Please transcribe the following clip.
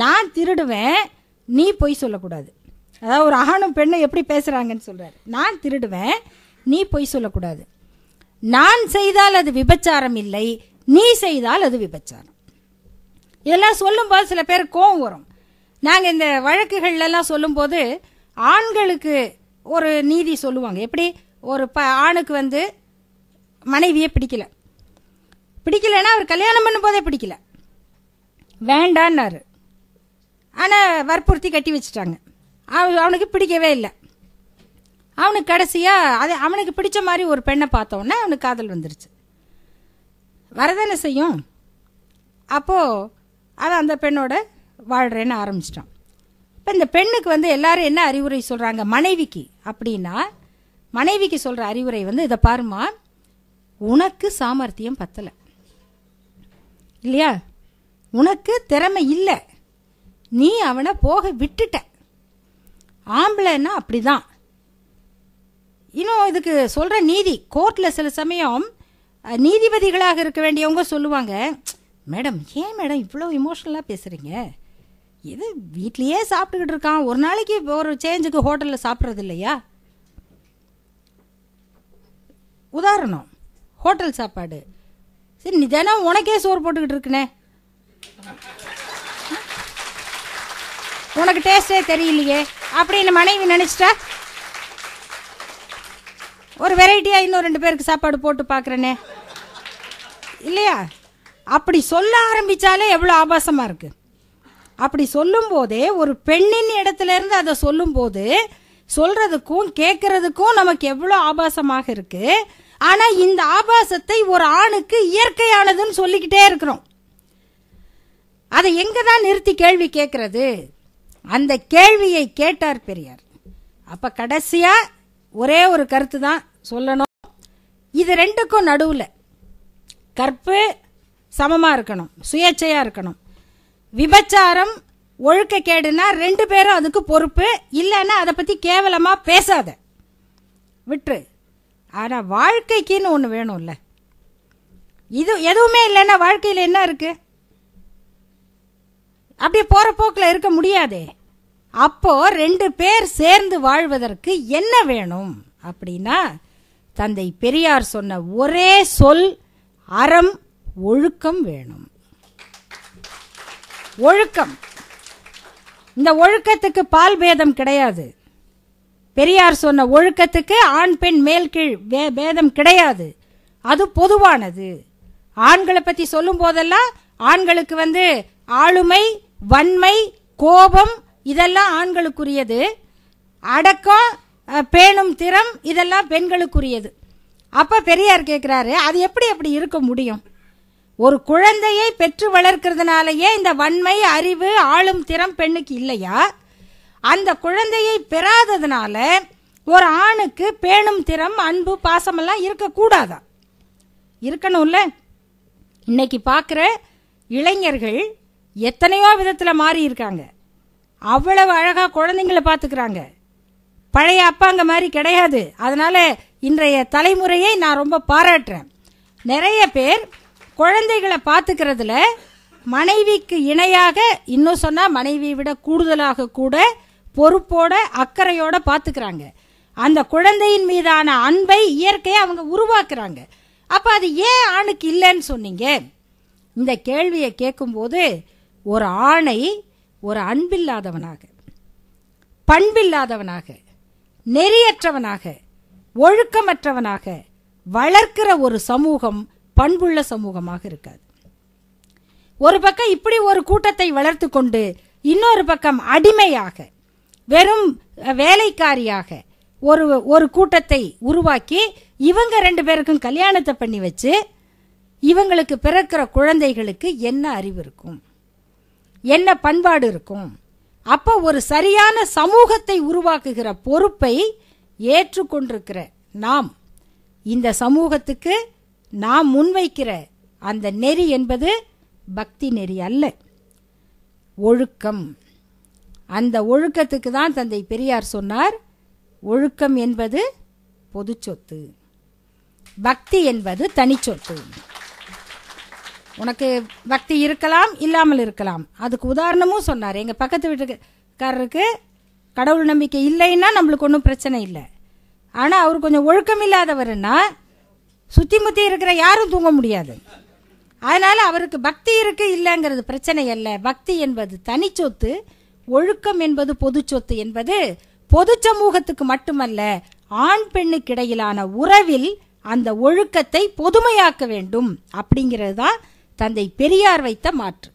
நான் திருடுவேன் நீ பொய் சொல்லக்கூடாது. அதாவது ஒரு ஆணும் பெண்ணும் எப்படி பேசுகிறாங்கன்னு சொல்கிறார் நான் திருடுவேன் நீ பொய் சொல்லக்கூடாது. நான் செய்தால் அது விபச்சாரம் இல்லை நீ செய்தால் அது விபச்சாரம். இதெல்லாம் சொல்லும்போது சில பேர் கோவம் வரும். நாங்கள் இந்த வழக்குகள்லாம் சொல்லும்போது ஆண்களுக்கு ஒரு நீதி சொல்லுவாங்க. எப்படி? ஒரு ப ஆணுக்கு வந்து மனைவியே பிடிக்கல. பிடிக்கலன்னா அவர் கல்யாணம் பண்ணும்போதே பிடிக்கல. வேண்டான்னாரு. ஆனால் வற்புறுத்தி கட்டி வச்சுட்டாங்க. அவ அவனுக்கு பிடிக்கவே இல்லை. அவனுக்கு கடைசியாக அது அவனுக்கு பிடிச்ச மாதிரி ஒரு பெண்ணை பார்த்தோன்னே அவனுக்கு காதல் வந்துருச்சு. வரதானே செய்யும்? அப்போது அவன் அந்த பெண்ணோட வாழ்கிறேன்னு ஆரம்பிச்சிட்டான். இப்போ இந்த பெண்ணுக்கு வந்து எல்லாரும் என்ன அறிவுரை சொல்கிறாங்க மனைவிக்கு. அப்படின்னா மனைவிக்கு சொல்கிற அறிவுரை வந்து இதை பாருமா. உனக்கு சாமர்த்தியம் பத்தலை. இல்லையா? உனக்கு திறமை இல்லை. நீ அவனை போக விட்டுட்ட. ஆம்பளைன்னா அப்படிதான். இன்னும் இதுக்கு சொல்கிற நீதி கோர்ட்டில் சில சமயம் நீதிபதிகளாக இருக்க வேண்டியவங்க சொல்லுவாங்க மேடம் ஏன் மேடம் இவ்வளோ இமோஷனலாக பேசுகிறீங்க இது வீட்லேயே சாப்பிட்டுக்கிட்டு இருக்கான் ஒரு நாளைக்கு ஒரு சேஞ்சுக்கு ஹோட்டலில் சாப்பிட்றது இல்லையா? உதாரணம் ஹோட்டல் சாப்பாடு. சரி நீ தினம் உனக்கே சோறு போட்டுக்கிட்டு இருக்குனே. உனக்கு டேஸ்டே தெரியலையே அப்படின்னு மனைவி நினச்சிட்டா ஒரு வெரைட்டியாக இன்னும் ரெண்டு பேருக்கு சாப்பாடு போட்டு பார்க்குறேனே. இல்லையா? அப்படி சொல்ல ஆரம்பிச்சாலே எவ்வளோ ஆபாசமாக இருக்குது அப்படி சொல்லும்போதே ஒரு பெண்ணின் இடத்துல இருந்து அதை சொல்லும்போது சொல்கிறதுக்கும் கேட்குறதுக்கும் நமக்கு எவ்வளோ ஆபாசமாக இருக்குது ஆனால் இந்த ஆபாசத்தை ஒரு ஆணுக்கு இயற்கையானதுன்னு சொல்லிக்கிட்டே இருக்கிறோம். அதை எங்கே தான் நிறுத்தி கேள்வி கேட்குறது அந்த கேள்வியை கேட்டார் பெரியார். அப்ப கடைசியா ஒரே ஒரு கருத்து தான் சொல்லணும். இது ரெண்டுக்கும் நடுவில் கற்பு சமமாக இருக்கணும் சுயேட்சையாக இருக்கணும். விபச்சாரம் ஒழுக்கக்கேடுனா ரெண்டு பேரும் அதுக்கு பொறுப்பு இல்லைன்னா அதை பற்றி கேவலமாக பேசாத. விட்டுரு ஆனால் வாழ்க்கைக்குன்னு ஒன்று வேணும்ல. இது எதுவுமே இல்லைன்னா வாழ்க்கையில் என்ன இருக்குது அப்படியே போற போக்கில் இருக்க முடியாதே. அப்போ ரெண்டு பேர் சேர்ந்து வாழ்வதற்கு என்ன வேணும்? அப்படின்னா தந்தை பெரியார் சொன்ன ஒரே சொல் அறம் ஒழுக்கம் வேணும். ஒழுக்கம். இந்த ஒழுக்கத்துக்கு பால் பேதம் கிடையாது. பெரியார் சொன்ன ஒழுக்கத்துக்கு ஆண் பெண் மேல் கீழ் வே- பேதம் கிடையாது. அது பொதுவானது. ஆண்களை பற்றி சொல்லும் போதெல்லாம் ஆண்களுக்கு வந்து ஆளுமை வன்மை கோபம் இதெல்லாம் ஆண்களுக்குரியது. அடக்கம் பேணும் திறம் இதெல்லாம் பெண்களுக்குரியது. அப்போ பெரியார் கேட்குறாரு அது எப்படி அப்படி இருக்க முடியும்? ஒரு குழந்தையை பெற்று வளர்க்கறதுனாலயே இந்த வன்மை அறிவு ஆளும் திறம் பெண்ணுக்கு இல்லையா? அந்த குழந்தையை பெறாததுனால ஒரு ஆணுக்கு பேணும் திறம் அன்பு பாசமெல்லாம் இருக்கக்கூடாதா? இருக்கணும்ல. இன்னைக்கு பார்க்குற இளைஞர்கள் எத்தனையோ விதத்தில் மாறி இருக்காங்க. அவ்வளவு அழகாக குழந்தைங்கள பார்த்துக்கிறாங்க பழைய அப்பாங்க மாதிரி கிடையாது. அதனால் இன்றைய தலைமுறையை நான் ரொம்ப பாராட்டுறேன். நிறைய பேர் குழந்தைகளை பார்த்துக்கிறதுல மனைவிக்கு இணையாக இன்னும் சொன்னால் மனைவியை விட கூடுதலாக கூட பொறுப்போட அக்கறையோட பார்த்துக்கிறாங்க அந்த குழந்தையின் மீதான அன்பை இயற்கையை அவங்க உருவாக்குறாங்க. அப்போ அது ஏன் ஆணுக்கு இல்லைன்னு சொன்னீங்க? இந்த கேள்வியை கேட்கும்போது ஒரு ஆணை ஒரு அன்பில்லாதவனாக பண்பில்லாதவனாக நெறியற்றவனாக ஒழுக்கமற்றவனாக வளர்க்கிற ஒரு சமூகம் பண்புள்ள சமூகமாக இருக்காது. ஒரு பக்கம் இப்படி ஒரு கூட்டத்தை வளர்த்து கொண்டு இன்னொரு பக்கம் அடிமையாக வெறும் வேலைக்காரியாக ஒரு ஒரு கூட்டத்தை உருவாக்கி இவங்க ரெண்டு பேருக்கும் கல்யாணத்தை பண்ணி வச்சு இவங்களுக்கு பிறக்கிற குழந்தைகளுக்கு என்ன அறிவு இருக்கும்? என்ன பண்பாடு இருக்கும்? அப்போ ஒரு சரியான சமூகத்தை உருவாக்குகிற பொறுப்பை ஏற்றுக்கொண்டிருக்கிற நாம் இந்த சமூகத்துக்கு நாம் முன்வைக்கிற அந்த நெறி என்பது பக்தி நெறி அல்ல. ஒழுக்கம். அந்த ஒழுக்கத்துக்கு தான் தந்தை பெரியார் சொன்னார் ஒழுக்கம் என்பது பொது சொத்து. பக்தி என்பது தனிச்சொத்து உனக்கு பக்தி இருக்கலாம் இல்லாமல் இருக்கலாம். அதுக்கு உதாரணமும் சொன்னார். எங்கள் பக்கத்து வீட்டுக்காரருக்கு கடவுள் நம்பிக்கை இல்லைன்னா நம்மளுக்கு ஒன்றும் பிரச்சனை இல்லை. ஆனால் அவர் கொஞ்சம் ஒழுக்கம் இல்லாதவர்னா சுற்றி முத்தி இருக்கிற யாரும் தூங்க முடியாது. அதனால் அவருக்கு பக்தி இருக்குது இல்லைங்கிறது பிரச்சனை அல்ல. பக்தி என்பது தனி சொத்து ஒழுக்கம் என்பது பொது சொத்து என்பது பொது சமூகத்துக்கு மட்டுமல்ல ஆண் பெண்ணுக்கு இடையிலான உறவில் அந்த ஒழுக்கத்தை பொதுமையாக்க வேண்டும். அப்படிங்கிறது தான் தந்தை பெரியார் வைத்த மாற்று.